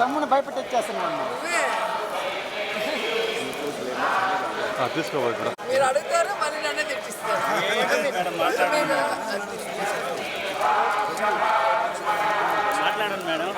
తమ్ముని భయపెట్టేస్తున్నాను తీసుకోవాలి మీరు అడుగుతారు మళ్ళీ నన్నే మాట్లాడండి. మేడం. మాట్లాడుతూనే ఉన్నారు.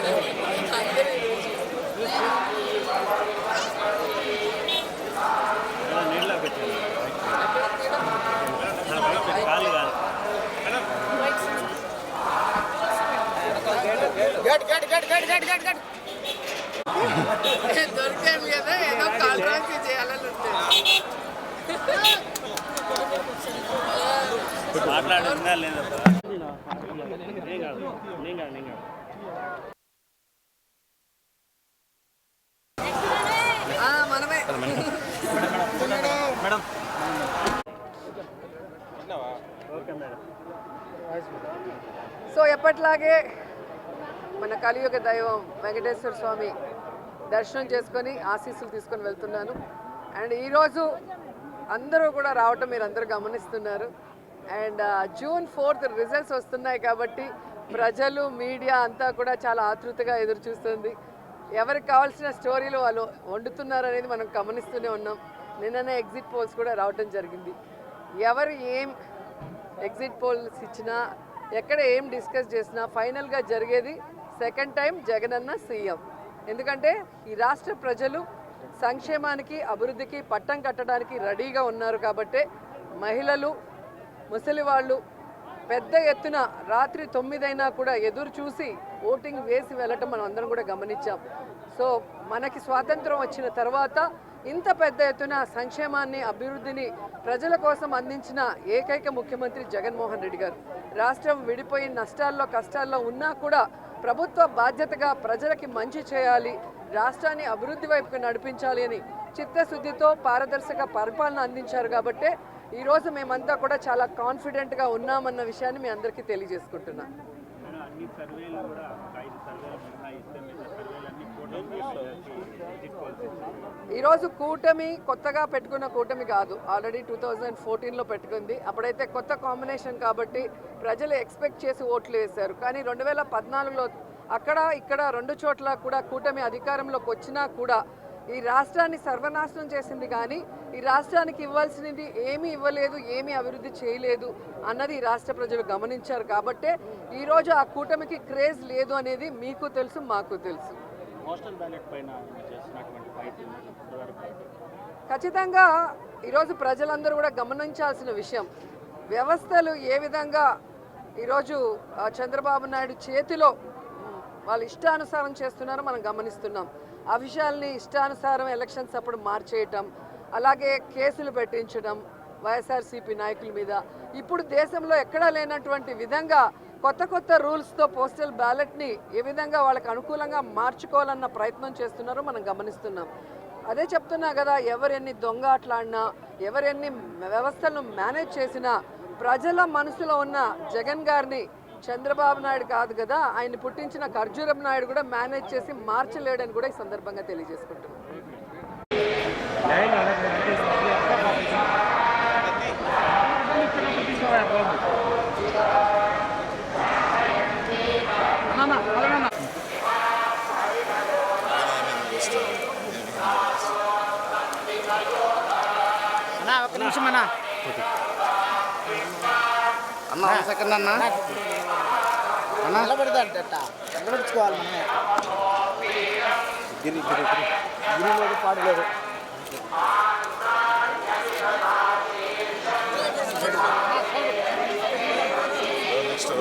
మాట్లాడేంత వరకు వదిలేదు మేడం నీళ్ళలో పెట్టండి కాలు కాదు కదా ఏదో కాంట్రాక్ట్ చేయాలని ఉంటుంది మాట్లాడిందా లేదా నేను కాదు నేను కాదు నేను కాదు ఆ, మనమే మేడం. సో ఎప్పట్లాగే మన కలియుగ దైవం వెంకటేశ్వర స్వామి దర్శనం చేసుకొని ఆశీస్సులు తీసుకొని వెళ్తున్నాను. అండ్ ఈరోజు అందరూ కూడా రావటం మీరు అందరూ గమనిస్తున్నారు. అండ్ జూన్ ఫోర్త్ రిజల్ట్స్ వస్తున్నాయి కాబట్టి ప్రజలు మీడియా అంతా కూడా చాలా ఆతృతగా ఎదురు చూస్తుంది ఎవరికి కావాల్సిన స్టోరీలు వాళ్ళు వండుతున్నారు అనేది మనం గమనిస్తూనే ఉన్నాం. నిన్ననే ఎగ్జిట్ పోల్స్ కూడా రావటం జరిగింది. ఎవరు ఏం ఎగ్జిట్ పోల్స్ ఇచ్చినా ఎక్కడ ఏం డిస్కస్ చేసినా ఫైనల్గా జరిగేది సెకండ్ టైం జగనన్న సీఎం. ఎందుకంటే ఈ రాష్ట్ర ప్రజలు సంక్షేమానికి అభివృద్ధికి పట్టం కట్టడానికి రెడీగా ఉన్నారు కాబట్టే మహిళలు ముసలి వాళ్ళు పెద్ద ఎత్తున రాత్రి తొమ్మిదైనా కూడా ఎదురు చూసి ఓటింగ్ వేసి వెళ్ళటం మనం అందరం కూడా గమనించాం. సో మనకి స్వాతంత్రం వచ్చిన తర్వాత ఇంత పెద్ద ఎత్తున సంక్షేమాన్ని అభివృద్ధిని ప్రజల కోసం అందించిన ఏకైక ముఖ్యమంత్రి జగన్మోహన్ రెడ్డి గారు. రాష్ట్రం విడిపోయి నష్టాల్లో కష్టాల్లో ఉన్నా కూడా ప్రభుత్వ బాధ్యతగా ప్రజలకి మంచి చేయాలి రాష్ట్రాన్ని అభివృద్ధి వైపుకు నడిపించాలి అని చిత్తశుద్ధితో పారదర్శక పరిపాలన అందించారు కాబట్టే ఈరోజు మేమంతా కూడా చాలా కాన్ఫిడెంట్గా ఉన్నామన్న విషయాన్ని మీ అందరికీ తెలియజేసుకుంటున్నాను. అన్ని సర్వేలు కూడా ఐదు సర్వేలు మినహాయిస్తే మిగతా సర్వేలన్నీ కూడా ఈరోజు కూటమి కొత్తగా పెట్టుకున్న కూటమి కాదు. ఆల్రెడీ టూ థౌజండ్ ఫోర్టీన్లో పెట్టుకుంది. అప్పుడైతే కొత్త కాంబినేషన్ కాబట్టి ప్రజలు ఎక్స్పెక్ట్ చేసి ఓట్లు వేశారు. కానీ రెండు వేల పద్నాలుగులో అక్కడ ఇక్కడ రెండు చోట్ల కూడా కూటమి అధికారంలోకి వచ్చినా కూడా ఈ రాష్ట్రాన్ని సర్వనాశనం చేసింది కానీ ఈ రాష్ట్రానికి ఇవ్వాల్సినది ఏమీ ఇవ్వలేదు ఏమీ అభివృద్ధి చేయలేదు అన్నది ఈ రాష్ట్ర ప్రజలు గమనించారు కాబట్టే ఈరోజు ఆ కూటమికి క్రేజ్ లేదు అనేది మీకు తెలుసు మాకు తెలుసు. ఖచ్చితంగా ఈరోజు ప్రజలందరూ కూడా గమనించాల్సిన విషయం వ్యవస్థలు ఏ విధంగా ఈరోజు చంద్రబాబు నాయుడు చేతిలో వాళ్ళు ఇష్టానుసారం చేస్తున్నారో మనం గమనిస్తున్నాం. ఆ విషయాల్ని ఇష్టానుసారం ఎలక్షన్స్ అప్పుడు మార్చేయటం అలాగే కేసులు పెట్టించడం వైఎస్ఆర్సీపీ నాయకుల మీద. ఇప్పుడు దేశంలో ఎక్కడా లేనటువంటి విధంగా కొత్త కొత్త రూల్స్తో పోస్టల్ బ్యాలెట్ని ఏ విధంగా వాళ్ళకి అనుకూలంగా మార్చుకోవాలన్న ప్రయత్నం చేస్తున్నారో మనం గమనిస్తున్నాం. అదే చెప్తున్నా కదా ఎవరెన్ని దొంగ ఆటలాడినా ఎవరెన్ని వ్యవస్థలను మేనేజ్ చేసినా ప్రజల మనసులో ఉన్న జగన్ గారిని చంద్రబాబు నాయుడు కాదు కదా ఆయన పుట్టించిన ఖర్జూరం నాయుడు కూడా మేనేజ్ చేసి మార్చలేడని కూడా ఈ సందర్భంగా తెలియజేసుకుంటున్నాం. ఒక నిమిషం అన్న. అన్న సెకండ్ అన్నా నిలబడదా అట్ట నిలబెట్టుకోవాలి మనమే. గిరి గిరి గిరి గిరి లేదు పాడు లేదు నెక్స్ట్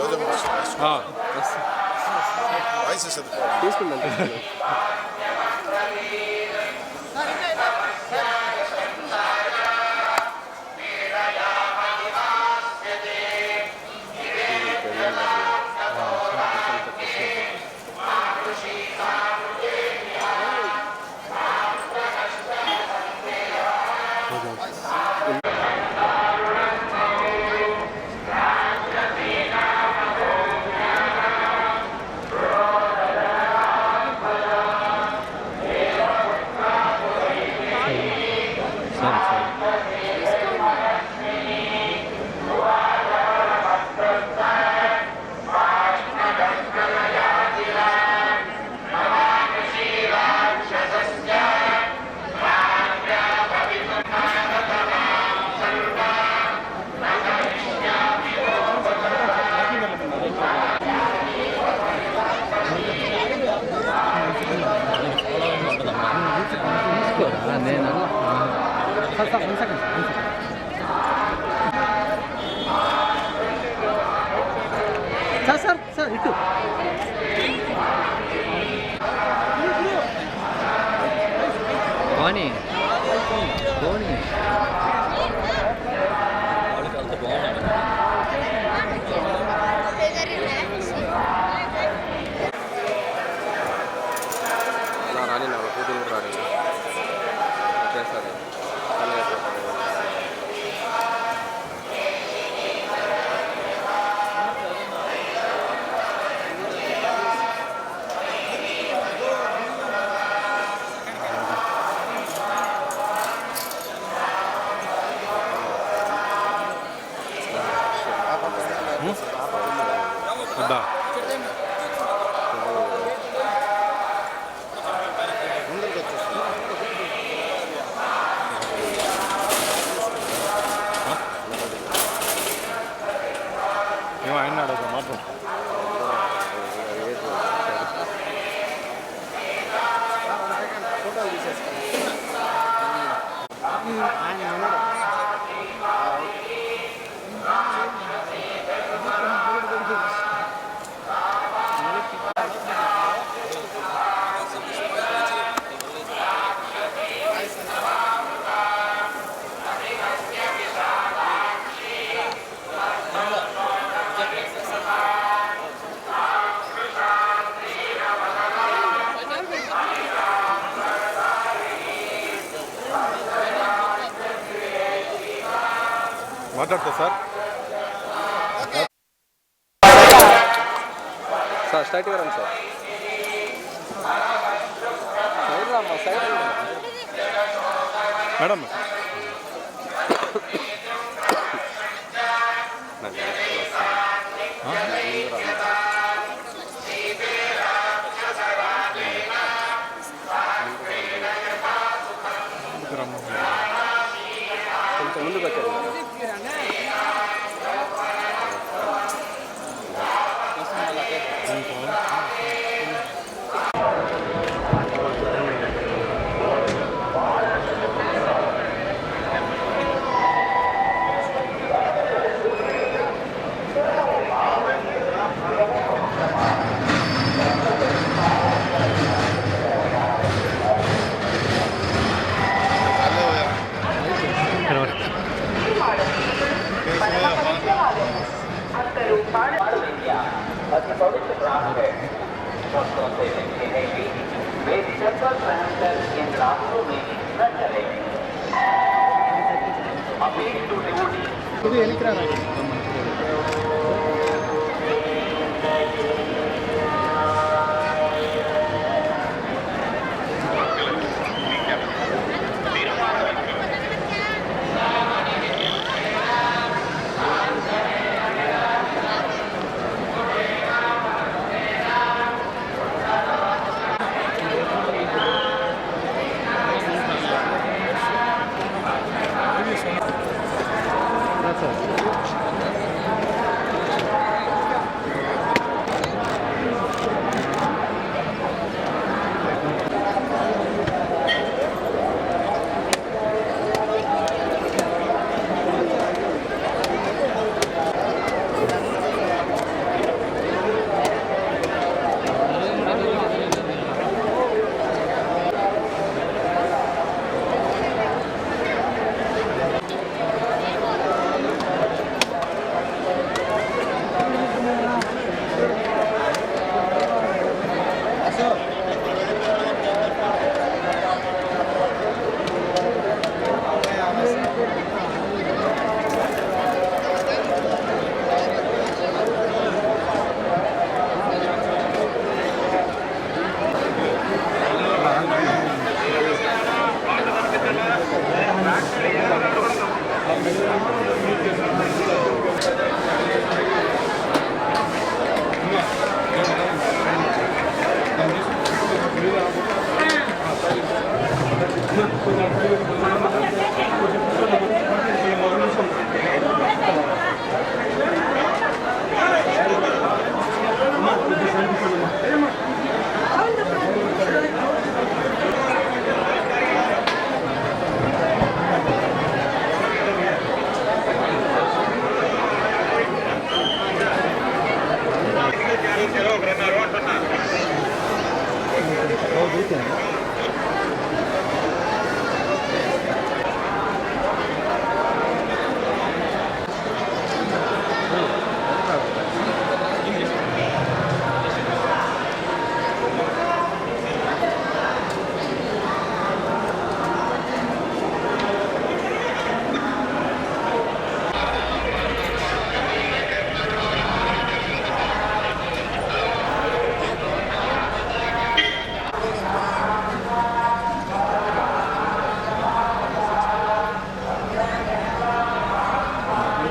రోజు వాయిస్ వస్తుంది సార్ సార్ సార్ ఇటు వద్దా ఏమో మాట్లాడతా సార్. సార్ స్టార్ట్ రండి సార్. సైడ్ రామ్మా సైడ్ మేడం